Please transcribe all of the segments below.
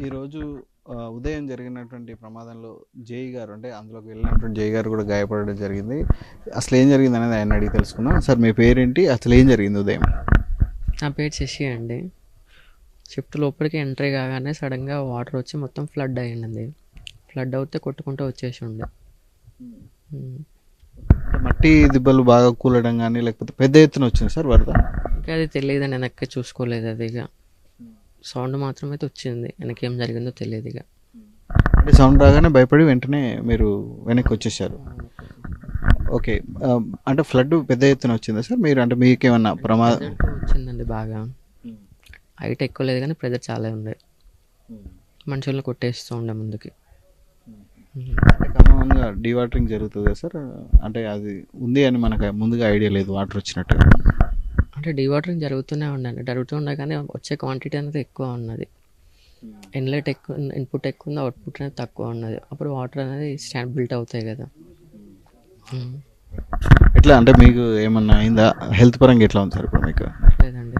ఈరోజు ఉదయం జరిగినటువంటి ప్రమాదంలో జేఈ గారు అంటే అందులోకి వెళ్ళినటువంటి జేఈ గారు కూడా గాయపడడం జరిగింది. అసలు ఏం జరిగింది అనేది ఆయన అడిగి తెలుసుకుందాం. సార్ మీ పేరేంటి? అసలు ఏం జరిగింది ఉదయం? నా పేరు శశి అండి. షిఫ్ట్ లోపలికి ఎంట్రీ కాగానే సడన్గా వాటర్ వచ్చి మొత్తం ఫ్లడ్ అయ్యింది. ఫ్లడ్ అవుతే కొట్టుకుంటూ వచ్చేసి ఉండే. మట్టి దిబ్బలు బాగా కూలడం కానీ లేకపోతే పెద్ద ఎత్తున వచ్చింది సార్ వరద? అది తెలియదు నేను చూసుకోలేదు అది ఇక. సౌండ్ మాత్రం అయితే వచ్చింది. వెనక్కి ఏం జరిగిందో తెలియదు ఇక. అంటే సౌండ్ రాగానే భయపడి వెంటనే మీరు వెనక్కి వచ్చేసారు. ఓకే. అంటే ఫ్లడ్ పెద్ద ఎత్తున వచ్చిందా సార్? మీరు అంటే మీకేమన్నా ప్రమాదం Pressure వచ్చిందండి బాగా. హైట్ ఎక్కువ లేదు కానీ ప్రెజర్ చాలా ఉండే మనుషులను కొట్టేస్తూ ఉండే ముందుకి. కామన్గా డీవాటరింగ్ జరుగుతుంది కదా సార్? అంటే అది ఉంది అని మనకు ముందుగా ఐడియా లేదు. వాటర్ వచ్చినట్టు అంటే డీవాటరింగ్ జరుగుతూనే ఉండండి. జరుగుతుండే కానీ వచ్చే క్వాంటిటీ అనేది ఎక్కువ ఉన్నది. ఇన్లెట్ ఎక్కువ ఇన్పుట్ ఎక్కువ ఉంది అవుట్పుట్ అనేది తక్కువ ఉన్నది. అప్పుడు వాటర్ అనేది స్టాండ్ బిల్ట్ అవుతాయి కదా. ఉమ్. ఎట్లా అంటే మీకు ఏమన్నా అయిందా? హెల్త్ పరంగా ఎట్లా ఉంది సార్ ఇప్పుడు మీకు? లేదండి.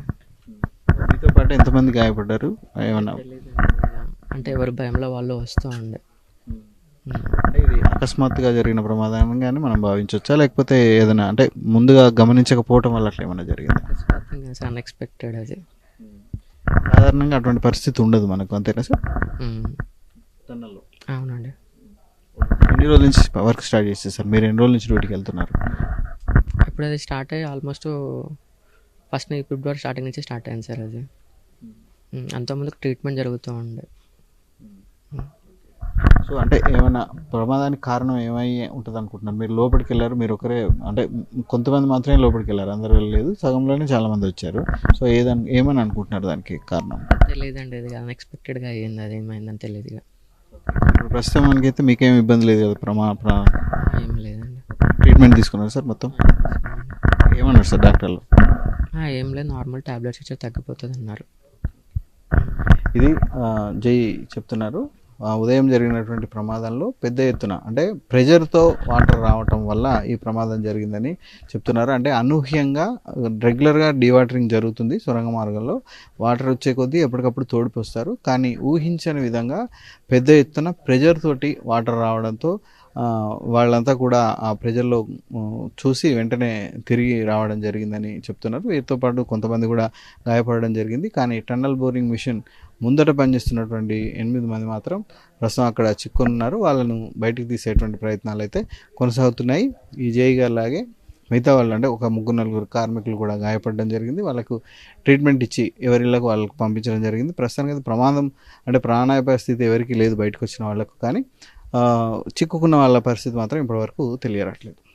మీతో పాటు ఎంతమంది గాయపడ్డారు? ఏమన్నా అంటే ఎవరి భయంలో వాళ్ళు వస్తూ ఉండే. అంటే ఇది అకస్మాత్తుగా జరిగిన ప్రమాదం కానీ మనం భావించవచ్చా లేకపోతే ఏదైనా అంటే ముందుగా గమనించకపోవటం వల్ల అట్లా ఏమైనా జరిగింది? అన్ఎక్స్పెక్టెడ్ అది. సాధారణంగా అటువంటి పరిస్థితి ఉండదు మనకు అంతేనా సార్. అవునండి. ఎన్ని రోజుల నుంచి వర్క్ స్టార్ట్ చేస్తే సార్? మీరు ఎన్ని రోజుల నుంచి డ్యూటీకి వెళ్తున్నారు? ఇప్పుడు అది స్టార్ట్ అయ్యి ఆల్మోస్ట్ ఫస్ట్ ఫిబ్రవరి స్టార్టింగ్ నుంచి స్టార్ట్ అయింది సార్ అది. ఉమ్, అంతకుముందుకు ట్రీట్మెంట్ జరుగుతూ ఉండే. సో అంటే ఏమైనా ప్రమాదానికి కారణం ఏమై ఉంటుంది అనుకుంటున్నారు మీరు లోపలికి వెళ్ళారు మీరు ఒకరే అంటే కొంతమంది మాత్రమే లోపలికి వెళ్ళారు అందరు వెళ్ళలేదు సగంలోనే చాలా మంది వచ్చారు. సో ఏదని ఏమని అనుకుంటున్నారు దానికి కారణం? తెలియదండి ఇది అన్ఎక్స్పెక్టెడ్గా అయ్యింది అది ఏమైందని తెలియదు ఇప్పుడు ప్రస్తుతం మనకైతే మీకేం ఇబ్బంది లేదు కదా ప్రమా ప్ర- ఏం లేదండి. ట్రీట్మెంట్ తీసుకున్నారు సార్ మొత్తం? ఏమన్నారు సార్ డాక్టర్లు? ఏం లేదు నార్మల్ టాబ్లెట్స్ ఇచ్చే తగ్గిపోతుంది అన్నారు ఇది జై చెప్తున్నారు. ఉదయం జరిగినటువంటి ప్రమాదంలో పెద్ద ఎత్తున అంటే ప్రెజర్తో వాటర్ రావటం వల్ల ఈ ప్రమాదం జరిగిందని చెప్తున్నారు. అంటే అనూహ్యంగా రెగ్యులర్గా డీవాటరింగ్ జరుగుతుంది సొరంగ మార్గంలో. వాటర్ వచ్చే కొద్దీ ఎప్పటికప్పుడు తోడిపోస్తారు. కానీ ఊహించని విధంగా పెద్ద ఎత్తున ప్రెజర్ తోటి వాటర్ రావడంతో వాళ్ళంతా కూడా ఆ ప్రజల్లో చూసి వెంటనే తిరిగి రావడం జరిగిందని చెప్తున్నారు. వీరితో పాటు కొంతమంది కూడా గాయపడడం జరిగింది. కానీ టన్నల్ బోరింగ్ మిషన్ ముందట పనిచేస్తున్నటువంటి ఎనిమిది మంది మాత్రం ప్రస్తుతం అక్కడ చిక్కునున్నారు. వాళ్ళను బయటికి తీసేటువంటి ప్రయత్నాలు అయితే కొనసాగుతున్నాయి. ఈ జేఈ లాగే మిగతా వాళ్ళు అంటే ఒక ముగ్గురు నలుగురు కార్మికులు కూడా గాయపడడం జరిగింది. వాళ్ళకు ట్రీట్మెంట్ ఇచ్చి ఎవరిళ్ళకు వాళ్ళకు పంపించడం జరిగింది. ప్రస్తుతానికి అయితే ప్రమాదం అంటే ప్రాణాపాయ స్థితి ఎవరికి లేదు బయటకు వచ్చిన వాళ్ళకు. కానీ చిక్కుకున్న వాళ్ళ పరిస్థితి మాత్రం ఇప్పటివరకు తెలియరట్లేదు.